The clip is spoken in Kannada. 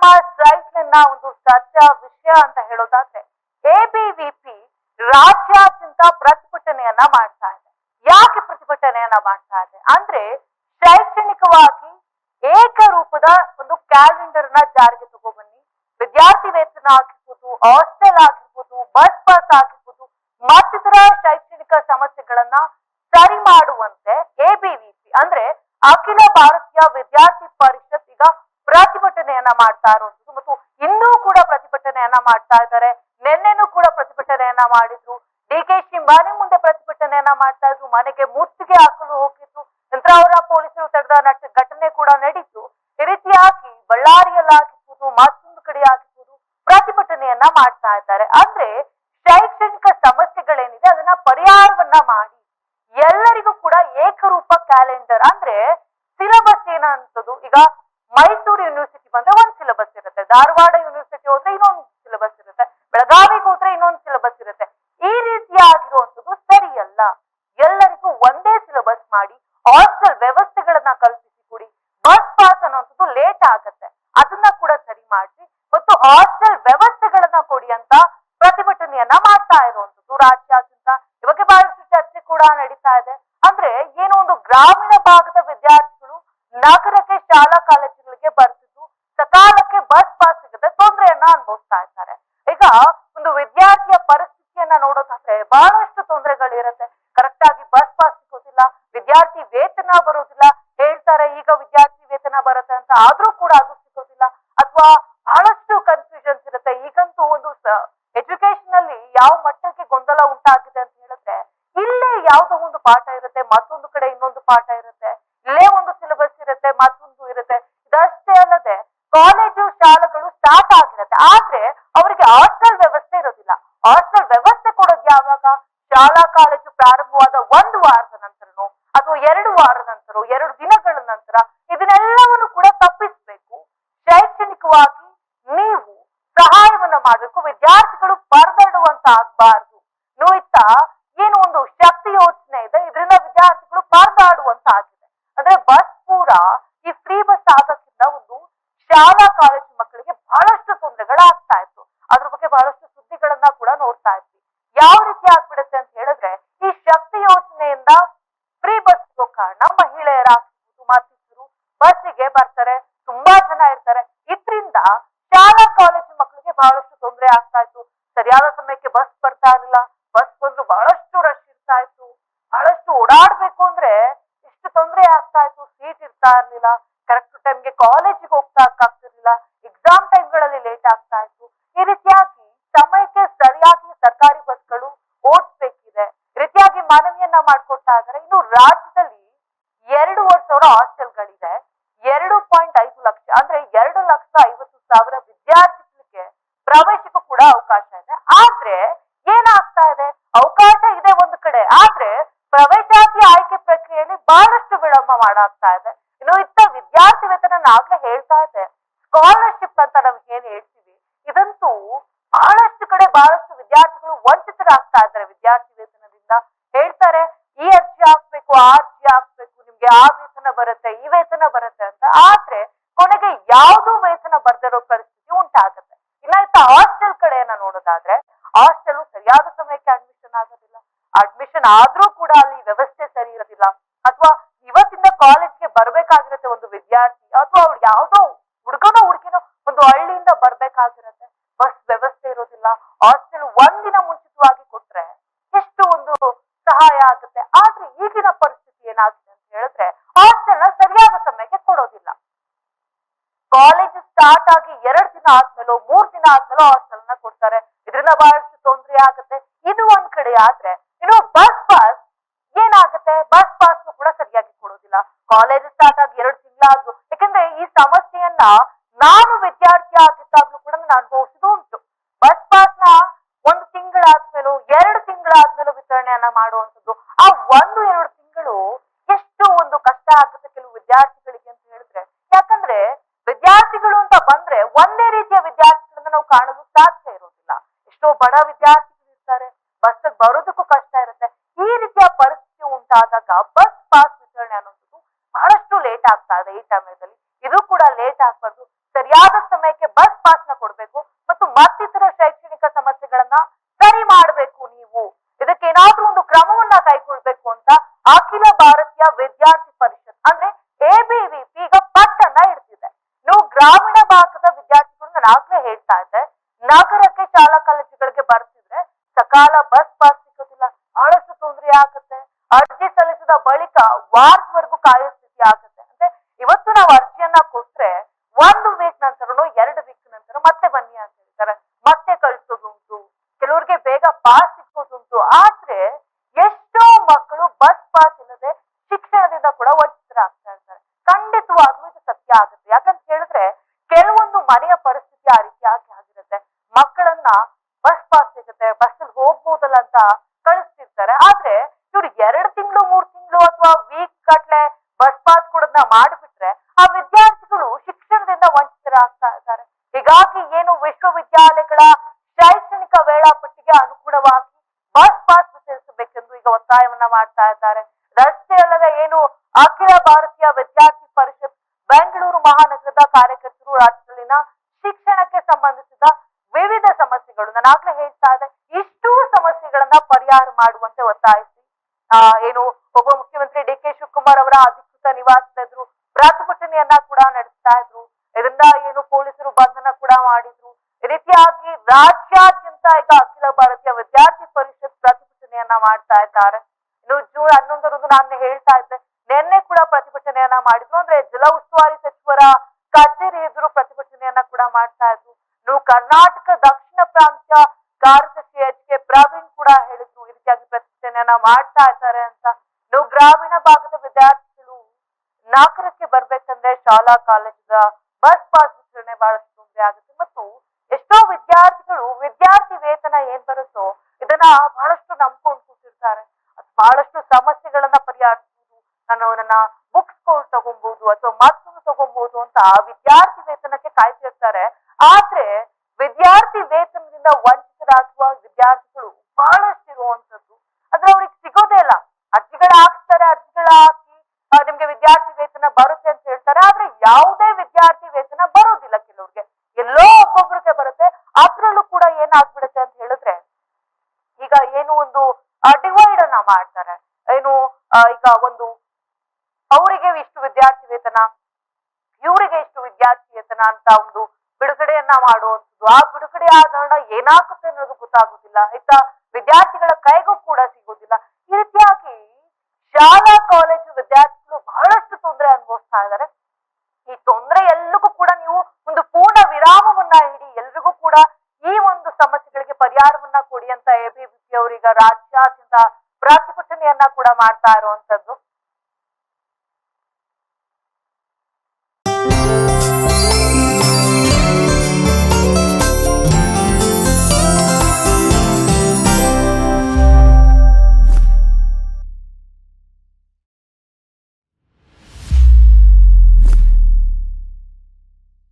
ನಮ್ಮ ಸೈಟ್ನ ಒಂದು ಚರ್ಚಾ ವಿಷಯ ಅಂತ ಹೇಳೋದಾದ್ರೆ ಎಬಿವಿಪಿ ರಾಜ್ಯಾದ್ಯಂತ ಪ್ರತಿಭಟನೆಯನ್ನ ಮಾಡ್ತಾ ಇದೆ. ಯಾಕೆ ಪ್ರತಿಭಟನೆಯನ್ನ ಮಾಡ್ತಾ ಇದೆ? ಅಂದ್ರೆ ಶೈಕ್ಷಣಿಕವಾಗಿ ಏಕರೂಪದ ಒಂದು ಕ್ಯಾಲೆಂಡರ್ನ ಜಾರಿಗೆ ತಗೊಬನ್ನಿ. ವಿದ್ಯಾರ್ಥಿ ವೇತನ ಆಗಿರ್ಬೋದು, ಹಾಸ್ಟೆಲ್ ಆಗಿರ್ಬೋದು, ಬಸ್ ಪಾಸ್ ಆಗಿರ್ಬೋದು, ಮತ್ತಿತರ ಶೈಕ್ಷಣಿಕ ಸಮಸ್ಯೆಗಳನ್ನ ಸರಿ ಮಾಡುವಂತೆ ಎಬಿವಿಪಿ ಅಂದ್ರೆ ಅಖಿಲ ಭಾರತೀಯ ವಿದ್ಯಾರ್ಥಿ ಪರಿಷತ್ ಈಗ ಪ್ರತಿಭಟನೆಯನ್ನ ಮಾಡ್ತಾ ಇರುವಂತದ್ದು ಮತ್ತು ಇನ್ನೂ ಕೂಡ ಪ್ರತಿಭಟನೆಯನ್ನ ಮಾಡ್ತಾ ಇದ್ದಾರೆ. ನಿನ್ನೆನೂ ಕೂಡ ಪ್ರತಿಭಟನೆಯನ್ನ ಮಾಡಿದ್ರು. ಡಿ ಕೆ ಶಿ ಮನೆ ಮುಂದೆ ಪ್ರತಿಭಟನೆಯನ್ನ ಮಾಡ್ತಾ ಇದ್ರು. ಮನೆಗೆ ಮುತ್ತಿಗೆ ಹಾಕಲು ಹೋಗಿದ್ರು. ನಂತರ ಅವರ ಪೊಲೀಸರು ತಡೆದ ಘಟನೆ ಕೂಡ ನಡೀತು. ಈ ರೀತಿಯಾಗಿ ಬಳ್ಳಾರಿಯಲ್ಲಾಗಿರ್ಬೋದು, ಮತ್ತೊಂದು ಕಡೆ ಆಗಿರ್ಬೋದು ಪ್ರತಿಭಟನೆಯನ್ನ ಮಾಡ್ತಾ ಇದ್ದಾರೆ. ಅಂದ್ರೆ ಶೈಕ್ಷಣಿಕ ಸಮಸ್ಯೆಗಳೇನಿದೆ, ಅದನ್ನ ಪರಿಹಾರವನ್ನ ಮಾಡಿ ಎಲ್ಲರಿಗೂ ಕೂಡ ಏಕರೂಪ ಕ್ಯಾಲೆಂಡರ್. ಅಂದ್ರೆ ಸಿಲೆಬಸ್ ಏನಂತದ್ದು? ಈಗ ಮೈಸೂರು ಯೂನಿವರ್ಸಿಟಿ ಬಂದ್ರೆ ಒಂದ್ ಸಿಲೆಬಸ್ ಇರುತ್ತೆ ಧಾರವಾಡ ಯೂನಿವರ್ಸಿಟಿ ಹೋದ್ರೆ ಇನ್ನೊಂದು ಸಿಲೆಬಸ್ ಇರುತ್ತೆ ಬೆಳಗಾವಿಗೆ ಹೋದ್ರೆ ಇನ್ನೊಂದು ಸಿಲೆಬಸ್ ಇರುತ್ತೆ. ಈ ರೀತಿಯಾಗಿರುವಂತದ್ದು ಸರಿಯಲ್ಲ. ಎಲ್ಲರಿಗೂ ಒಂದೇ ಸಿಲೆಬಸ್ ಮಾಡಿ ಹಾಸ್ಟೆಲ್ ವ್ಯವಸ್ಥೆಗಳನ್ನ ಕಲ್ಪಿಸಿ ಕೊಡಿ. ಬಸ್ ಪಾಸ್ ಅನ್ನುವಂಥದ್ದು ಲೇಟ್ ಆಗತ್ತೆ. ಅದನ್ನ ಕೂಡ ಸರಿ ಮಾಡಿಸಿ ಮತ್ತು ಹಾಸ್ಟೆಲ್ ವ್ಯವಸ್ಥೆಗಳನ್ನ ಕೊಡಿ ಅಂತ ಪ್ರತಿಭಟನೆಯನ್ನ ಮಾಡ್ತಾ ಇರುವಂತದ್ದು ರಾಜ್ಯಾದ್ಯಂತ ಈ ಬಗ್ಗೆ ಬಹಳಷ್ಟು ಚರ್ಚೆ ಕೂಡ ನಡೀತಾ ಇದೆ ಅಂದ್ರೆ ಏನೋ ಒಂದು ಗ್ರಾಮೀಣ ಭಾಗದ ವಿದ್ಯಾರ್ಥಿಗಳು ನಗರಕ್ಕೆ ಶಾಲಾ ಕಾಲೇಜುಗಳಿಗೆ ಬರ್ತಿದ್ದು ಸಕಾಲಕ್ಕೆ ಬಸ್ ಪಾಸ್ ಸಿಗದೆ ತೊಂದರೆಯನ್ನ ಅನುಭವಿಸ್ತಾ ಇದ್ದಾರೆ ಈಗ ಒಂದು ವಿದ್ಯಾರ್ಥಿಯ ಪರಿಸ್ಥಿತಿಯನ್ನ ನೋಡೋದಾದ್ರೆ ಬಹಳಷ್ಟು ತೊಂದರೆಗಳಿರುತ್ತೆ. ಕರೆಕ್ಟ್ ಆಗಿ ಬಸ್ ಪಾಸ್ ಸಿಗೋದಿಲ್ಲ, ವಿದ್ಯಾರ್ಥಿ ವೇತನ ಬರೋದಿಲ್ಲ, ಹೇಳ್ತಾರೆ ಈಗ ವಿದ್ಯಾರ್ಥಿ ವೇತನ ಬರುತ್ತೆ ಅಂತ ಆದ್ರೂ ಕೂಡ ಅದು ಸಿಗೋದಿಲ್ಲ. ಅಥವಾ ಬಹಳಷ್ಟು ಕನ್ಫ್ಯೂಷನ್ಸ್ ಇರುತ್ತೆ. ಈಗಂತೂ ಒಂದು ಎಜುಕೇಶನ್ ಅಲ್ಲಿ ಯಾವ ಮಟ್ಟಕ್ಕೆ ಗೊಂದಲ ಉಂಟಾಗಿದೆ ಅಂತ ಹೇಳಿದ್ರೆ, ಇಲ್ಲೇ ಯಾವ್ದೋ ಒಂದು ಪಾಠ ಇರುತ್ತೆ, ಮತ್ತೊಂದು ಕಡೆ ಇನ್ನೊಂದು ಪಾಠ ಇರುತ್ತೆ. ಇಲ್ಲೇ ಒಂದು ಸಿಲೆಬಸ್ ಇರುತ್ತೆ, ಮತ್ತೊಂದು ಇರುತ್ತೆ. ಇದಷ್ಟೇ ಅಲ್ಲದೆ ಕಾಲೇಜು ಶಾಲೆಗಳು ಸ್ಟಾರ್ಟ್ ಆಗಿರುತ್ತೆ ಆದ್ರೆ ಅವರಿಗೆ ಹಾಸ್ಟೆಲ್ ವ್ಯವಸ್ಥೆ ಇರೋದಿಲ್ಲ ಹಾಸ್ಟೆಲ್ ವ್ಯವಸ್ಥೆ ಕೊಡೋದು ಯಾವಾಗ ಶಾಲಾ ಕಾಲೇಜು ಪ್ರಾರಂಭವಾದ ಒಂದು ವಾರದ ನಂತರನೋ ಅಥವಾ ಎರಡು ವಾರದ ನಂತರ ಎರಡು ದಿನಗಳ ನಂತರ ಇದನ್ನೆಲ್ಲವನ್ನು ಕೂಡ ತಪ್ಪಿಸಬೇಕು. ಶೈಕ್ಷಣಿಕವಾಗಿ ನೀವು ಸಹಾಯವನ್ನ ಮಾಡಬೇಕು. ವಿದ್ಯಾರ್ಥಿಗಳು ಪರದಾಡುವಂತ ಆಗ್ಬಾರ್ದು ನೋಯ್ತ, ಏನು ಒಂದು ಶಕ್ತಿ ಯೋಚನೆ ಇದೆ, ಇದರಿಂದ ವಿದ್ಯಾರ್ಥಿಗಳು ಪರದಾಡುವಂತ ಆಗಿದೆ ಅಂದ್ರೆ ಬಸ್ ಪೂರ ಈ ಫ್ರೀ ಬಸ್ ಆಗಕ್ಕಿಂತ ಒಂದು ಶಾಲಾ ಕಾಲೇಜು ಕಾರಣ ಮಹಿಳೆಯರಾಗಿರ್ಬೋದು ಮತ್ತಿಬ್ಬರು ಬಸ್ಸಿಗೆ ಬರ್ತಾರೆ, ತುಂಬಾ ಜನ ಇರ್ತಾರೆ. ಇದ್ರಿಂದ ಶಾಲಾ ಕಾಲೇಜು ಮಕ್ಕಳಿಗೆ ಬಹಳಷ್ಟು ತೊಂದರೆ ಆಗ್ತಾ ಇತ್ತು. ಸರಿಯಾದ ಸಮಯಕ್ಕೆ ಬಸ್ ಬರ್ತಾ ಇರಲಿಲ್ಲ. ಬಸ್ ಬಂದ್ರು ಬಹಳಷ್ಟು ರಶ್ ಇರ್ತಾ ಇತ್ತು. ಬಹಳಷ್ಟು ಓಡಾಡ್ಬೇಕು ಅಂದ್ರೆ ಇಷ್ಟು ತೊಂದರೆ ಆಗ್ತಾ ಇತ್ತು. ಸೀಟ್ ಇರ್ತಾ ಇರ್ಲಿಲ್ಲ. ಕರೆಕ್ಟ್ ಟೈಮ್ಗೆ ಕಾಲೇಜಿಗೆ ಹೋಗ್ತಾ ಆಗ್ತಿರ್ಲಿಲ್ಲ. ಎಕ್ಸಾಮ್ ಟೈಮ್ಗಳಲ್ಲಿ ಲೇಟ್ ಆಗ್ತಾ ಇತ್ತು. ಈ ರೀತಿಯಾಗಿ ಸಮಯಕ್ಕೆ ಸರಿಯಾಗಿ ಸರ್ಕಾರಿ ಬಸ್ಗಳು ಓಡಿಸ್ಬೇಕಿದೆ. ರೀತಿಯಾಗಿ ಮನವಿಯನ್ನ ಮಾಡ್ಕೊಡ್ತಾ ಇದ್ದಾರೆ. ಇನ್ನು ಎರಡೂವರೆ ಸಾವಿರ ಹಾಸ್ಟೆಲ್ಗಳಿದೆ. ಎರಡು ಪಾಯಿಂಟ್ ಐದು ಲಕ್ಷ, ಅಂದ್ರೆ ಎರಡು ಲಕ್ಷ ಐವತ್ತು ಸಾವಿರ ವಿದ್ಯಾರ್ಥಿಗಳಿಗೆ ಪ್ರವೇಶಕ್ಕೂ ಕೂಡ ಅವಕಾಶ ಇದೆ. ಆದ್ರೆ ಏನಾಗ್ತಾ ಇದೆ? ಅವಕಾಶ ಇದೆ ಒಂದು ಕಡೆ, ಆದ್ರೆ ಪ್ರವೇಶಾತಿ ಆಯ್ಕೆ ಪ್ರಕ್ರಿಯೆಯಲ್ಲಿ ಬಹಳಷ್ಟು ವಿಳಂಬ ಮಾಡಾಗ್ತಾ ಇದೆ. ಇನ್ನು ಇತ್ತ ವಿದ್ಯಾರ್ಥಿ ವೇತನ ಹೇಳ್ತಾ ಇದೆ. ಸ್ಕಾಲರ್ಶಿಪ್ ಅಂತ ನಮ್ಗೆ ಏನ್ ಹೇಳ್ತೀವಿ? ಇದಂತೂ ಬಹಳಷ್ಟು ಕಡೆ ಬಹಳಷ್ಟು ವಿದ್ಯಾರ್ಥಿಗಳು ವಂಚಿತರಾಗ್ತಾ ಇದ್ದಾರೆ ವಿದ್ಯಾರ್ಥಿ ವೇತನದಿಂದ ಹೇಳ್ತಾರೆ ಈ ಅರ್ಜಿ ಹಾಕ್ಬೇಕು ಆ ಅರ್ಜಿ ಹಾಕ್ಬೇಕು ನಿಮ್ಗೆ ಆ ವೇತನ ಬರುತ್ತೆ, ಈ ವೇತನ ಬರುತ್ತೆ ಅಂತ. ಆದ್ರೆ, ಕೊನೆಗೆ ಯಾವ್ದು ವೇತನ ಬರ್ದಿರೋ ಪರಿಸ್ಥಿತಿ ಉಂಟಾಗುತ್ತೆ. ಇಲ್ಲ, ಇತ್ತ ಹಾಸ್ಟೆಲ್ ಕಡೆಯನ್ನ ನೋಡೋದಾದ್ರೆ ಹಾಸ್ಟೆಲ್ ಸರಿಯಾದ ಸಮಯಕ್ಕೆ ಅಡ್ಮಿಷನ್ ಆಗೋದಿಲ್ಲ. ಅಡ್ಮಿಷನ್ ಆದ್ರೂ ಕೂಡ ಅಲ್ಲಿ ವ್ಯವಸ್ಥೆ ಸರಿ ಇರೋದಿಲ್ಲ. ಅಥವಾ ಇವತ್ತಿಂದ ಕಾಲೇಜ್ಗೆ ಬರ್ಬೇಕಾಗಿರುತ್ತೆ ಒಂದು ವಿದ್ಯಾರ್ಥಿ, ಅಥವಾ ಅವ್ರು ಯಾವ್ದೋ ಹುಡುಗನೋ ಹುಡುಗಿನೋ ಒಂದು ಹಳ್ಳಿಯಿಂದ ಬರ್ಬೇಕಾಗಿರುತ್ತೆ ಬಸ್ ವ್ಯವಸ್ಥೆ ಇರೋದಿಲ್ಲ ಹಾಸ್ಟೆಲ್ ಒಂದಿನ ಮುಂಚಿತವಾಗಿ ಕೊಟ್ರೆ ಎಷ್ಟು ಒಂದು ಸಹಾಯ ಆಗುತ್ತೆ ಆದ್ರೆ ಈಗಿನ ಪರಿಸ್ಥಿತಿ ಏನಾಗಿದೆ ಅಂತ ಹೇಳಿದ್ರೆ ಹಾಸ್ಟೆಲ್ನ ಸರಿಯಾದ ಸಮಯಕ್ಕೆ ಕೊಡೋದಿಲ್ಲ ಕಾಲೇಜ್ ಸ್ಟಾರ್ಟ್ ಆಗಿ ಎರಡ್ ದಿನ ಆದ್ಮೇಲೋ, ಮೂರ್ ದಿನ ಆದ್ಮೇಲೋ ಹಾಸ್ಟೆಲ್ ಕೊಡ್ತಾರೆ. ಇದರಿಂದ ಬಹಳಷ್ಟು ತೊಂದರೆ ಆಗುತ್ತೆ. ಇದು ಒಂದ್ ಕಡೆ ಆದ್ರೆ, ಇನ್ನು ಬಸ್ ಪಾಸ್ ಏನಾಗುತ್ತೆ? ಬಸ್ ಪಾಸ್ ಕೂಡ ಸರಿಯಾಗಿ ಕೊಡೋದಿಲ್ಲ. ಕಾಲೇಜ್ ಸ್ಟಾರ್ಟ್ ಆಗಿ ಎರಡು ತಿಂಗಳಾದ್ರು. ಯಾಕಂದ್ರೆ ಈ ಸಮಸ್ಯೆಯನ್ನ ನಾನು ವಿದ್ಯಾರ್ಥಿ ಆಗಿದ್ದಾಗ್ಲೂ ಕೂಡ ನಾನು ಅನುಭವಿಸಿದ್ದು ಉಂಟು. ಬಸ್ ಪಾಸ್ನ ಒಂದು ತಿಂಗಳಾದ್ಮೇಲೂ, ಎರಡು ತಿಂಗಳಾದ್ಮೇಲೂ ವಿತರಣೆಯನ್ನ ಮಾಡುವಂಥದ್ದು ಒಂದೇ ರೀತಿಯ ವಿದ್ಯಾರ್ಥಿಗಳನ್ನ ನಾವು ಕಾಣಲು ಸಾಧ್ಯ ಇರೋದಿಲ್ಲ ಎಷ್ಟೋ ಬಡ ವಿದ್ಯಾರ್ಥಿಗಳು ಇರ್ತಾರೆ ಬಸ್ ಬರೋದಕ್ಕೂ ಕಷ್ಟ ಇರುತ್ತೆ. ಈ ರೀತಿಯ ಪರಿಸ್ಥಿತಿ ಉಂಟಾದಾಗ ಬಸ್ ಪಾಸ್ ವಿತರಣೆ ಅನ್ನೋದು ಬಹಳಷ್ಟು ಲೇಟ್ ಆಗ್ತಾ ಇದೆ ಈ ಸಮಯದಲ್ಲಿ. ಇದು ಕೂಡ ಲೇಟ್ ಆಗ್ಬಾರ್ದು. ಸರಿಯಾದ ಸಮಯಕ್ಕೆ ಬಸ್ ಪಾಸ್ನ ಕೊಡಬೇಕು ಮತ್ತು ಮತ್ತಿತರ ಶೈಕ್ಷಣಿಕ ಸಮಸ್ಯೆಗಳನ್ನ ಸರಿ ಮಾಡಬೇಕು ನೀವು. ಇದಕ್ಕೆ ಏನಾದ್ರೂ ಒಂದು ಕ್ರಮವನ್ನ ಕೈಗೊಳ್ಬೇಕು ಅಂತ ಅಖಿಲ ಭಾರತೀಯ ವಿದ್ಯಾರ್ಥಿ ಪರಿಷತ್ ಅಂದ್ರೆ ಎಬಿವಿಪಿ ಈಗ ಪಟ್ಟನ್ನ ಇಡ್ತಿದೆ ನೀವು ಗ್ರಾಮೀಣ ಭಾಗದ ವಿದ್ಯಾರ್ಥಿಗಳು ನಾನು ಆಗ್ಲೇ ಹೇಳ್ತಾ ಇದ್ದೆ ನಗರಕ್ಕೆ ಶಾಲಾ ಕಾಲೇಜುಗಳಿಗೆ ಬರ್ತಿದ್ರೆ ಸಕಾಲ ಬಸ್ ಪಾಸ್ ಸಿಗೋದಿಲ್ಲ ಬಹಳಷ್ಟು ತೊಂದರೆ ಆಗುತ್ತೆ ಅರ್ಜಿ ಸಲ್ಲಿಸಿದ ಬಳಿಕ ವಾರದವರೆಗೂ ಕಾಯೋ ಸ್ಥಿತಿ ಆಗುತ್ತೆ. ಅಂದ್ರೆ ಇವತ್ತು ನಾವು ಅರ್ಜಿಯನ್ನ ಕೊಟ್ರೆ ಒಂದು ವೀಕ್ ನಂತರನು ಎರಡು ವೀಕ್ ನಂತರ ಮತ್ತೆ ಬನ್ನಿ ಅಂತ ಹೇಳ್ತಾರೆ. ಮತ್ತೆ ಕಳ್ಸೋದುಂಟು. ಕೆಲವ್ರಿಗೆ ಬೇಗ ಪಾಸ್ ಸಿಕ್ಕೋದುಂಟು. ಆದ್ರೆ ಎಷ್ಟೋ ಮಕ್ಕಳು ಬಸ್ ಪಾಸ್ ಇಲ್ಲದೆ ಶಿಕ್ಷಣದಿಂದ ಕೂಡ ವಂಚಿತರಾಗ್ತಾ ಇರ್ತಾರೆ. ಖಂಡಿತವಾಗ್ಲೂ ಇದು ಸತ್ಯ ಆಗುತ್ತೆ. ಯಾಕಂತ ಹೇಳಿದ್ರೆ ಕೆಲವೊಂದು ಮನೆಯ ಪರಿಸ್ಥಿತಿ ಆ ರೀತಿಯಾಗಿ ಆಗಿರುತ್ತೆ. ಮಕ್ಕಳನ್ನ ಬಸ್ ಪಾಸ್ ಸಿಗುತ್ತೆ ಬಸ್ ಅಲ್ಲಿ ಹೋಗ್ಬೋದಲ್ಲ ಅಂತ ಕಳಿಸ್ತಿರ್ತಾರೆ. ಆದ್ರೆ ಬಸ್ ಈಗ ಒತ್ತಾಯವನ್ನ ಮಾಡ್ತಾ ಇದ್ದಾರೆ. ರಸ್ತೆ ಅಲ್ಲದೆ ಏನು ಅಖಿಲ ಭಾರತೀಯ ವಿದ್ಯಾರ್ಥಿ ಪರಿಷತ್ ಬೆಂಗಳೂರು ಮಹಾನಗರದ ಕಾರ್ಯಕರ್ತರು ರಾಜ್ಯದಲ್ಲಿನ ಶಿಕ್ಷಣಕ್ಕೆ ಸಂಬಂಧಿಸಿದ ವಿವಿಧ ಸಮಸ್ಯೆಗಳು. ನಾನು ಆಗ್ಲೇ ಹೇಳ್ತಾ ಇದ್ದೆ ಇಷ್ಟು ಸಮಸ್ಯೆಗಳನ್ನ ಪರಿಹಾರ ಮಾಡುವಂತೆ ಒತ್ತಾಯಿಸಿ. ಆ, ಏನು ಒಬ್ಬ ಮುಖ್ಯಮಂತ್ರಿ ಡಿ ಕೆ ಶಿವಕುಮಾರ್ ಅವರ ಅಧಿಕೃತ ನಿವಾಸದ ಎದುರು ಪ್ರತಿಭಟನೆಯನ್ನ ಕೂಡ ನಡೆಸ್ತಾ ಇದ್ರು ಇದರಿಂದ ಏನು ಪೊಲೀಸರು ಬಂಧನ ಕೂಡ ಮಾಡಿದ್ರು. ರೀತಿಯಾಗಿ ರಾಜ್ಯಾದ್ಯಂತ ಈಗ ಅಖಿಲ ಭಾರತೀಯ ವಿದ್ಯಾರ್ಥಿ ಪರಿಷತ್ ಪ್ರತಿಭಟನೆಯನ್ನ ಮಾಡ್ತಾ ಇದ್ದಾರೆ. ಇನ್ನು ಜೂನ್ ಹನ್ನೊಂದರಂದು ನಾನು ಹೇಳ್ತಾ ಇದ್ದೆ, ನಿನ್ನೆ ಕೂಡ ಪ್ರತಿಭಟನೆಯನ್ನ ಮಾಡಿದ್ರು. ಅಂದ್ರೆ ಜಿಲ್ಲಾ ಉಸ್ತುವಾರಿ ಸಚಿವರ ಕಚೇರಿ ಎದುರು ಪ್ರತಿಭಟನೆಯನ್ನ ಕೂಡ ಮಾಡ್ತಾ ಇದ್ರು. ಇನ್ನು ಕರ್ನಾಟಕ ದಕ್ಷಿಣ ಪ್ರಾಂತ್ಯ ಕಾರ್ಯದರ್ಶಿ ಎಚ್ ಕೆ ಪ್ರವೀಣ್ ಕೂಡ ಹೇಳಿದ್ರು ಈ ರೀತಿಯಾಗಿ ಪ್ರತಿಭಟನೆಯನ್ನ ಮಾಡ್ತಾ ಇದ್ದಾರೆ ಅಂತ. ಇನ್ನು ಗ್ರಾಮೀಣ ಭಾಗದ ವಿದ್ಯಾರ್ಥಿಗಳು ನಾಲ್ಕರಕ್ಕೆ ಬರ್ಬೇಕಂದ್ರೆ ಶಾಲಾ ಕಾಲೇಜದ ಬಸ್ ಪಾಸ್ ವಿತರಣೆ ಬಹಳಷ್ಟು ತೊಂದರೆ ಆಗುತ್ತೆ ಮತ್ತು ಎಷ್ಟೋ ವಿದ್ಯಾರ್ಥಿಗಳು ವಿದ್ಯಾರ್ಥಿ ವೇತನ ಏನ್ ಬರುತ್ತೋ ಇದನ್ನ ಬಹಳಷ್ಟು ನಂಬ್ಕೊಂಡು ಕೂತಿರ್ತಾರೆ ಅದು ಬಹಳಷ್ಟು ಸಮಸ್ಯೆಗಳನ್ನ ಪರಿಹರಿಸಬಹುದು ನಾನು ನನ್ನ ಬುಕ್ಸ್ ತಗೊಬಹುದು ಅಥವಾ ಮತ್ತೊಂದು ತಗೊಬಹುದು ಅಂತ ವಿದ್ಯಾರ್ಥಿ ವೇತನಕ್ಕೆ ಕಾಯ್ತಿರ್ತಾರೆ. ಆದ್ರೆ ವಿದ್ಯಾರ್ಥಿ ವೇತನದಿಂದ ವಂಚಿತರಾಗುವ ವಿದ್ಯಾರ್ಥಿಗಳು ಬಹಳಷ್ಟು ಇರುವಂತದ್ದು ಆದ್ರೆ ಅವ್ರಿಗೆ ಸಿಗೋದೇ ಇಲ್ಲ. ಅರ್ಜಿಗಳ ಹಾಕ್ತಾರೆ ಅರ್ಜಿಗಳ ಇವರಿಗೆ ಎಷ್ಟು ವಿದ್ಯಾರ್ಥಿ ವೇತನ ಅಂತ ಒಂದು ಬಿಡುಗಡೆಯನ್ನ ಮಾಡುವಂಥದ್ದು. ಆ ಬಿಡುಗಡೆ ಆದ ಹಣ ಏನಾಗುತ್ತೆ ಅನ್ನೋದು ಗೊತ್ತಾಗುದಿಲ್ಲ. ಆಯ್ತಾ? ವಿದ್ಯಾರ್ಥಿಗಳ ಕೈಗೂ ಕೂಡ ಸಿಗೋದಿಲ್ಲ. ಈ ರೀತಿಯಾಗಿ ಶಾಲಾ, ಕಾಲೇಜು ವಿದ್ಯಾರ್ಥಿಗಳು ಬಹಳಷ್ಟು ತೊಂದರೆ ಅನುಭವಿಸ್ತಾ ಇದ್ದಾರೆ. ಈ ತೊಂದರೆ ಎಲ್ಲರಿಗೂ ಕೂಡ ನೀವು ಒಂದು ಪೂರ್ಣ ವಿರಾಮವನ್ನ ಹಿಡಿ ಎಲ್ರಿಗೂ ಕೂಡ ಈ ಒಂದು ಸಮಸ್ಯೆಗಳಿಗೆ ಪರಿಹಾರವನ್ನ ಕೊಡಿ ಅಂತ ಎಬಿವಿಪಿ ಅವರೀಗ ರಾಜ್ಯಾದ್ಯಂತ ಪ್ರತಿಭಟನೆಯನ್ನ ಕೂಡ ಮಾಡ್ತಾ ಇರುವಂತದ್ದು